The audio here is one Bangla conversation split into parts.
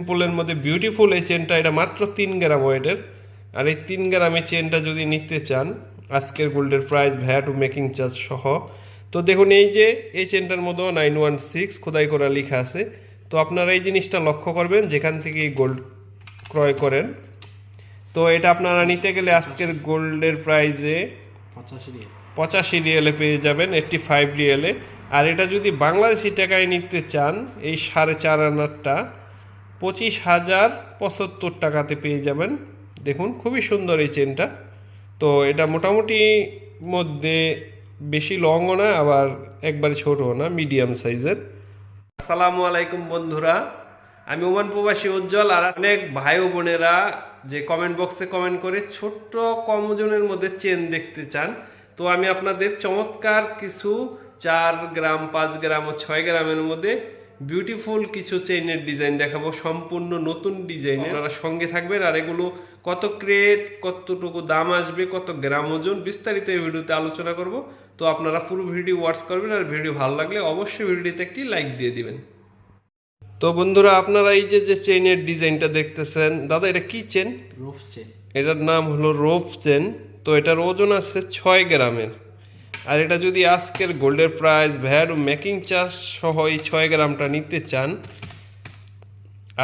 সিম্পলের মধ্যে বিউটিফুল এই চেনটা এটা মাত্র তিন গ্রাম ওয়েটের আর এই তিন গ্রামের চেনটা যদি নিতে চান আজকের গোল্ডের প্রাইস ভ্যাট ও মেকিং চার্জ সহ। তো দেখুন এই যে এই চেনটার মধ্যে নাইন ওয়ান সিক্স খোদাই করা লেখা আছে। তো আপনারা এই জিনিসটা লক্ষ্য করবেন যেখান থেকে গোল্ড ক্রয় করেন। তো এটা আপনারা নিতে গেলে আজকের গোল্ডের প্রাইজে পঁচাশি পঁচাশি রিয়েলে পেয়ে যাবেন এইটটি ফাইভ রিয়েলে। আর এটা যদি বাংলাদেশি টাকায় নিতে চান এই সাড়ে চার আনারটা পঁচিশ হাজার পঁচাত্তর টাকাতে পেয়ে যাবেন। দেখুন, খুবই সুন্দর এই চেনটা। তো এটা মোটামুটি মধ্যে বেশি লংও না, আবার একবারে ছোটও না, মিডিয়াম সাইজের। আসসালামু আলাইকুম বন্ধুরা, আমি ওমান প্রবাসী উজ্জ্বল, আর অনেক ভাই বোনেরা যে কমেন্ট বক্সে কমেন্ট করে ছোট্ট কম ওজনের মধ্যে চেন দেখতে চান। তো আমি আপনাদের চমৎকার কিছু চার গ্রাম, পাঁচ গ্রাম ও ছয় গ্রামের মধ্যে বিউটিফুল কিছু চেইনের ডিজাইন দেখাবো সম্পূর্ণ নতুন ডিজাইন আপনারা সঙ্গে থাকবেন আর এগুলো কত ক্রেট কতটুকু দাম আসবে কত গ্রাম ওজন বিস্তারিত এই ভিডিওতে আলোচনা করব। তো আপনারা পুরো ভিডিও ওয়াচ করবেন আর ভিডিও ভালো লাগলে অবশ্যই ভিডিওতে একটি লাইক দিয়ে দিবেন। তো বন্ধুরা আপনারা এই যে যে চেইনের ডিজাইনটা দেখতেছেন দাদা এটা কি চেন রুফ চেন এটার নাম হলো রোপ চেন তো এটার ওজন আছে ছয় গ্রামের। আর এটা যদি আজকের গোল্ডের প্রাইস ভ্যাট ও মেকিং চার্জ সহ এই ছয় গ্রামটা নিতে চান,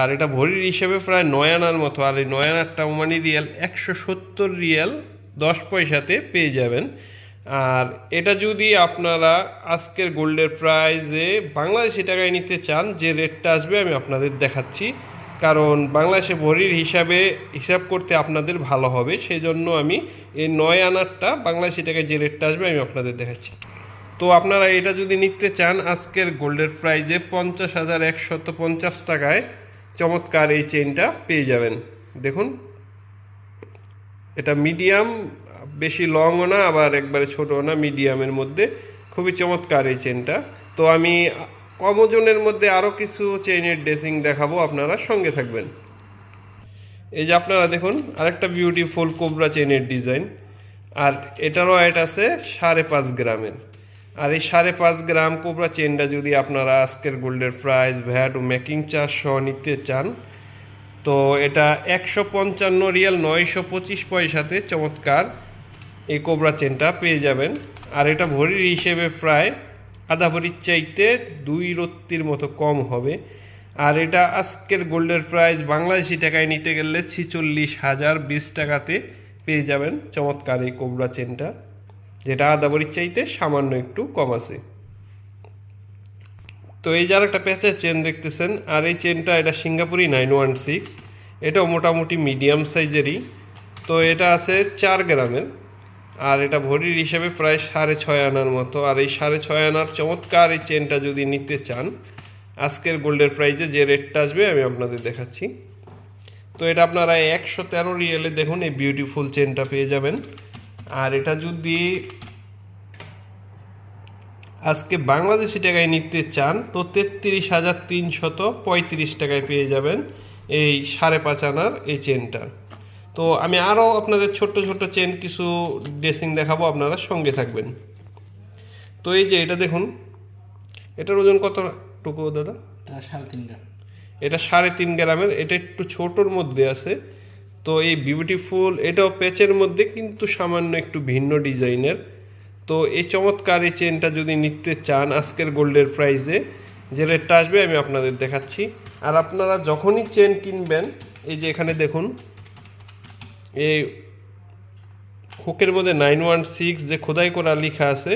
আর এটা ভরির হিসেবে প্রায় নয় আনার মতো, আর এই নয় আনারটা ওমানি রিয়াল একশো সত্তর রিয়াল দশ পয়সাতে পেয়ে যাবেন। আর এটা যদি আপনারা আজকের গোল্ডের প্রাইজে বাংলাদেশি টাকায় নিতে চান, যে রেটটা আসবে আমি আপনাদের দেখাচ্ছি। কারণ বাংলাদেশে ভরির হিসাবে হিসাব করতে আপনাদের ভালো হবে সেই জন্য আমি এই নয় আনারটা বাংলাদেশি টাকায় যে রেটটা আসবে আমি আপনাদের দেখাচ্ছি। তো আপনারা এটা যদি নিতে চান, আজকের গোল্ডের প্রাইজে পঞ্চাশ হাজার একশত পঞ্চাশ টাকায় চমৎকার এই চেইনটা পেয়ে যাবেন। দেখুন, এটা মিডিয়াম বেশি লংও না, আবার একবারে ছোটও না মিডিয়ামের মধ্যে। খুবই চমৎকার এই চেনটা তো আমি কম ওজনের মধ্যে আরও কিছু চেইনের ড্রেসিং দেখাবো, আপনারা সঙ্গে থাকবেন। এই যে আপনারা দেখুন, আরেকটা বিউটিফুল কোবরা চেইনের ডিজাইন আর এটারও ওয়েট আছে সাড়ে পাঁচ গ্রামের। আর এই সাড়ে পাঁচ গ্রাম কোবরা চেনটা যদি আপনারা আজকের গোল্ডের প্রাইস ভ্যাট ও মেকিং চার্জ সহ নিতে চান, তো এটা একশো পঞ্চান্ন রিয়াল নয়শো পঁচিশ পয়সাতে চমৎকার এই কোবরা চেনটা পেয়ে যাবেন। আর এটা ভরির হিসেবে প্রায় আধা ভরির চাইতে দুই রত্তির মতো কম হবে। আর এটা আজকের গোল্ডের প্রাইস, বাংলাদেশি টাকায় নিতে গেলে ছিচল্লিশ হাজার বিশ টাকাতে পেয়ে যাবেন চমৎকার এই কোবরা চেনটা, যেটা আধা ভরির চাইতে সামান্য একটু কম আছে। তো এই যার একটা প্যাচের চেন দেখতেছেন, আর এই চেনটা এটা সিঙ্গাপুরি নাইন ওয়ান সিক্স, এটাও মোটামুটি মিডিয়াম সাইজেরই। তো এটা আছে চার গ্রামের। আর এটা ভরির হিসেবে প্রায় সাড়ে ছয় আনার মতো। আর এই সাড়ে ছয় আনার চমৎকার এই চেনটা যদি নিতে চান, আজকের গোল্ডের প্রাইজে যে রেটটা আসবে আমি আপনাদের দেখাচ্ছি। তো এটা আপনারা একশো তেরো রিয়েলে দেখুন, এই বিউটিফুল চেনটা পেয়ে যাবেন। আর এটা যদি আজকে বাংলাদেশি টাকায় নিতে চান, তো তেত্রিশ হাজার তিনশত পঁয়ত্রিশ টাকায় পেয়ে যাবেন এই সাড়ে পাঁচ আনার এই চেনটা তো আমি আরও আপনাদের ছোট্ট ছোট্ট চেন কিছু ড্রেসিং দেখাবো আপনারা সঙ্গে থাকবেন। তো এই যে এটা দেখুন এটার ওজন কতটুকু দাদা? সাড়ে তিন গ্রাম। এটা সাড়ে তিন গ্রামের এটা একটু ছোটোর মধ্যে আছে। তো এই বিউটিফুল এটাও প্যাচের মধ্যে কিন্তু সামান্য একটু ভিন্ন ডিজাইনের। তো এই চমৎকার এই চেনটা যদি নিতে চান আজকের গোল্ডের প্রাইসে যে রেটটা আসবে আমি আপনাদের দেখাচ্ছি। আর আপনারা যখনই চেন কিনবেন এই যে এখানে দেখুন এই হুকের মধ্যে নাইন ওয়ান সিক্স যে খোদাই করা লেখা আছে,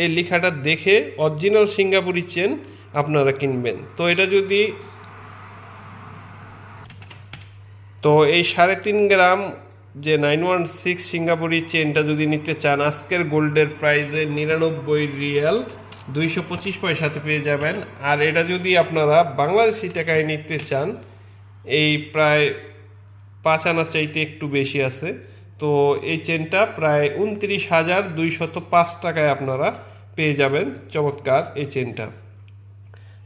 এই লেখাটা দেখে অরিজিনাল সিঙ্গাপুরি চেন আপনারা কিনবেন। তো এটা যদি তো এই সাড়ে তিন গ্রাম যে নাইন ওয়ান সিক্স সিঙ্গাপুরি চেনটা যদি নিতে চান, আজকের গোল্ডের প্রাইসে নিরানব্বই রিয়াল দুইশো পঁচিশ পয়সাতে পেয়ে যাবেন। আর এটা যদি আপনারা বাংলাদেশি টাকায় নিতে চান, এই প্রায় পাঁচ আনার চাইতে একটু বেশি আছে। তো এই চেনটা প্রায় উনত্রিশ হাজার দুইশত পাঁচ টাকায় আপনারা পেয়ে যাবেন। চমৎকার এই চেনটা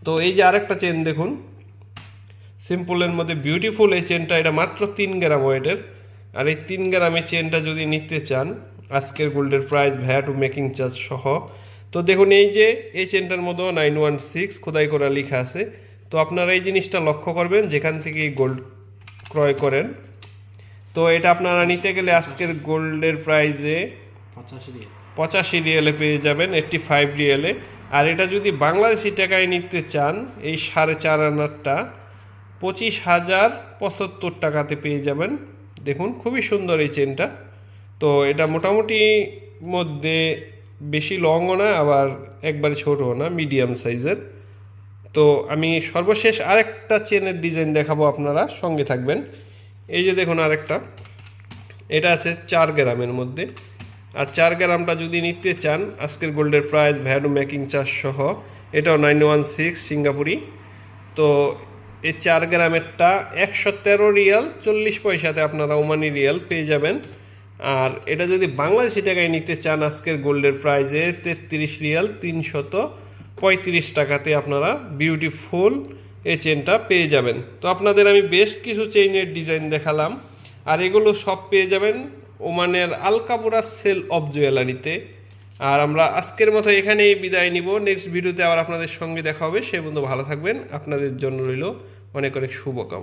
তো এই যে আরেকটা চেন দেখুন। সিম্পলের মধ্যে বিউটিফুল এই চেনটা এটা মাত্র তিন গ্রাম ওয়েটের আর এই তিন গ্রামের চেনটা যদি নিতে চান, আজকের গোল্ডের প্রাইস ভ্যাট ও মেকিং চার্জ সহ। তো দেখুন, এই যে এই চেনটার মধ্যে নাইন ওয়ান সিক্স খোদাই করা লেখা আছে। তো আপনারা এই জিনিসটা লক্ষ্য করবেন, যেখান থেকে গোল্ড ক্রয় করেন তো এটা আপনারা নিতে গেলে আজকের গোল্ডের প্রাইজে পঁচাশি পঁচাশি রিয়েলে পেয়ে যাবেন এইটটি ফাইভ রিয়েলে। আর এটা যদি বাংলাদেশি টাকায় নিতে চান এই সাড়ে চার আনারটা পঁচিশ হাজার পঁচাত্তর টাকাতে পেয়ে যাবেন। দেখুন খুবই সুন্দর এই চেনটা তো এটা মোটামুটি মধ্যে বেশি লংও না আবার একবারে ছোটও না মিডিয়াম সাইজের তো আমি সর্বশেষ আরেকটা চেনের ডিজাইন দেখাবো আপনারা সঙ্গে থাকবেন। এই যে দেখুন আরেকটা, এটা আছে চার গ্রামের মধ্যে। আর চার গ্রামটা যদি নিতে চান, আজকের গোল্ডের প্রাইস ভ্যালু মেকিং চার্জ সহ, এটাও নাইন ওয়ান সিক্স সিঙ্গাপুরি। তো এই চার গ্রামেরটা একশো তেরো রিয়াল, চল্লিশ পয়সাতে আপনারা ওমানি রিয়াল পেয়ে যাবেন। আর এটা যদি বাংলাদেশি টাকায় নিতে চান, আজকের গোল্ডের প্রাইজে তেত্রিশ রিয়াল, তিনশত পঁয়ত্রিশ টাকাতে আপনারা বিউটিফুল এই চেনটা পেয়ে যাবেন। তো আপনাদের আমি বেশ কিছু চেইনের ডিজাইন দেখালাম। আর এগুলো সব পেয়ে যাবেন ওমানের আলকাপুরা সেল অফ জুয়েলারিতে। আর আমরা আজকের মতো এখানেই বিদায় নিব। নেক্সট ভিডিওতে আবার আপনাদের সঙ্গে দেখা হবে। সে বন্ধু ভালো থাকবেন। আপনাদের জন্য রইল অনেক অনেক শুভকামনা।